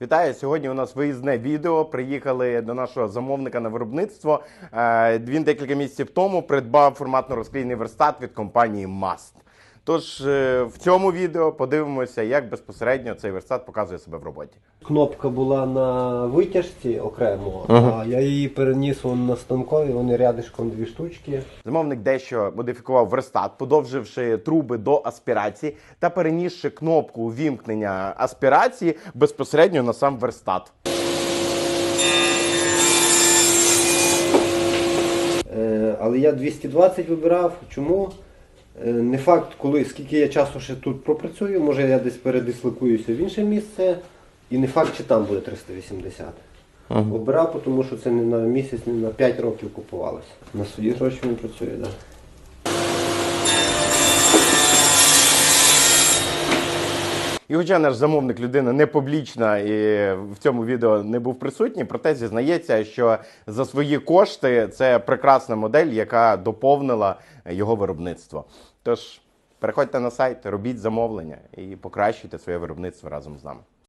Вітаю! Сьогодні у нас виїзне відео. Приїхали до нашого замовника на виробництво. Е, Він декілька місяців тому придбав форматно-розклійний верстат від компанії Mast. Тож е, в цьому відео подивимося, як безпосередньо цей верстат показує себе в роботі. Кнопка була на витяжці окремо, Ага. а я її переніс вон на станкові, вони рядишком дві штучки. Замовник дещо модифікував верстат, подовживши труби до аспірації та перенісши кнопку увімкнення аспірації безпосередньо на сам верстат. Е, але я 220 вибирав. Чому? Е, не факт, коли, скільки я часу ще тут пропрацюю, може я десь передислокуюся в інше місце, і не факт, чи там буде 380. Обирав, тому що це не на місяць, не на 5 років купувалося. На свої гроші він працює, так. Да. І хоча наш замовник людина не публічна і в цьому відео не був присутній, проте зізнається, що за свої кошти це прекрасна модель, яка доповнила його виробництво. Тож переходьте на сайт, робіть замовлення і покращуйте своє виробництво разом з нами.